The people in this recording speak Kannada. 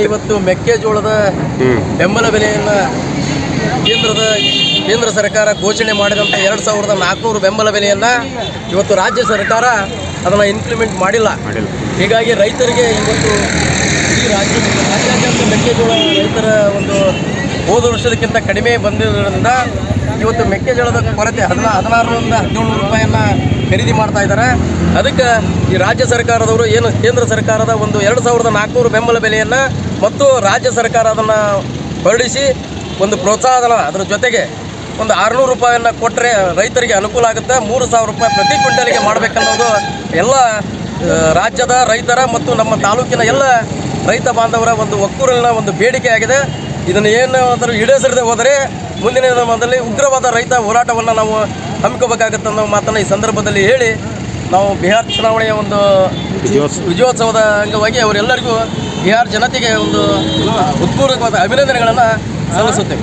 ಇವತ್ತು ಮೆಕ್ಕೆಜೋಳದ ಬೆಂಬಲ ಬೆಲೆಯನ್ನ ಕೇಂದ್ರದ ಕೇಂದ್ರ ಸರ್ಕಾರ ಘೋಷಣೆ ಮಾಡಿದಂಥ ಎರಡು ಸಾವಿರದ ನಾಲ್ಕುನೂರು ಬೆಂಬಲ ಬೆಲೆಯನ್ನ ಇವತ್ತು ರಾಜ್ಯ ಸರ್ಕಾರ ಅದನ್ನು ಇಂಪ್ಲಿಮೆಂಟ್ ಮಾಡಿಲ್ಲ. ಹೀಗಾಗಿ ರೈತರಿಗೆ ಇವತ್ತು ಈ ರಾಜ್ಯ ರಾಜ್ಯಾದ್ಯಂತ ಮೆಕ್ಕೆಜೋಳ ರೈತರ ಒಂದು ಹೋದ ವರ್ಷದಕ್ಕಿಂತ ಕಡಿಮೆ ಬಂದಿರೋದ್ರಿಂದ ಇವತ್ತು ಮೆಕ್ಕೆಜೋಳದ ಕೊರತೆ ಹದಿನಾ ಹದಿನಾರರಿಂದ ಹದಿನೇಳು ರೂಪಾಯಿಯನ್ನ ಖರೀದಿ ಮಾಡ್ತಾ ಇದ್ದಾರೆ. ಅದಕ್ಕೆ ಈ ರಾಜ್ಯ ಸರ್ಕಾರದವರು ಏನು ಕೇಂದ್ರ ಸರ್ಕಾರದ ಒಂದು ಎರಡು ಸಾವಿರದ ನಾಲ್ಕುನೂರು ಬೆಂಬಲ ಬೆಲೆಯನ್ನು ಮತ್ತು ರಾಜ್ಯ ಸರ್ಕಾರ ಅದನ್ನು ಹೊರಡಿಸಿ ಒಂದು ಪ್ರೋತ್ಸಾಹಧನ ಅದರ ಜೊತೆಗೆ ಒಂದು ಆರುನೂರು ರೂಪಾಯಿಯನ್ನು ಕೊಟ್ಟರೆ ರೈತರಿಗೆ ಅನುಕೂಲ ಆಗುತ್ತೆ. ಮೂರು ಸಾವಿರ ರೂಪಾಯಿ ಪ್ರತಿ ಕ್ವಿಂಟಲ್ಗೆ ಮಾಡಬೇಕನ್ನೋದು ಎಲ್ಲ ರಾಜ್ಯದ ರೈತರ ಮತ್ತು ನಮ್ಮ ತಾಲೂಕಿನ ಎಲ್ಲ ರೈತ ಬಾಂಧವರ ಒಂದು ಒಕ್ಕೂರಿನ ಒಂದು ಬೇಡಿಕೆ ಆಗಿದೆ. ಇದನ್ನು ಏನಾದರೂ ಈಡೇರಿಸದೆ ಹೋದರೆ ಮುಂದಿನ ದಿನದಲ್ಲಿ ಉಗ್ರವಾದ ರೈತ ಹೋರಾಟವನ್ನು ನಾವು ಹಮ್ಮಿಕೋಬೇಕಾಗುತ್ತೆ ಅನ್ನೋ ಮಾತನ್ನು ಈ ಸಂದರ್ಭದಲ್ಲಿ ಹೇಳಿ ನಾವು ಬಿಹಾರ್ ಚುನಾವಣೆಯ ಒಂದು ವಿಜಯೋತ್ಸವದ ಅಂಗವಾಗಿ ಅವರೆಲ್ಲರಿಗೂ ಬಿಹಾರ್ ಜನತೆಗೆ ಒಂದು ಉತ್ಪೂರ್ವಕವಾದ ಅಭಿನಂದನೆಗಳನ್ನು ಸಲ್ಲಿಸುತ್ತೇವೆ.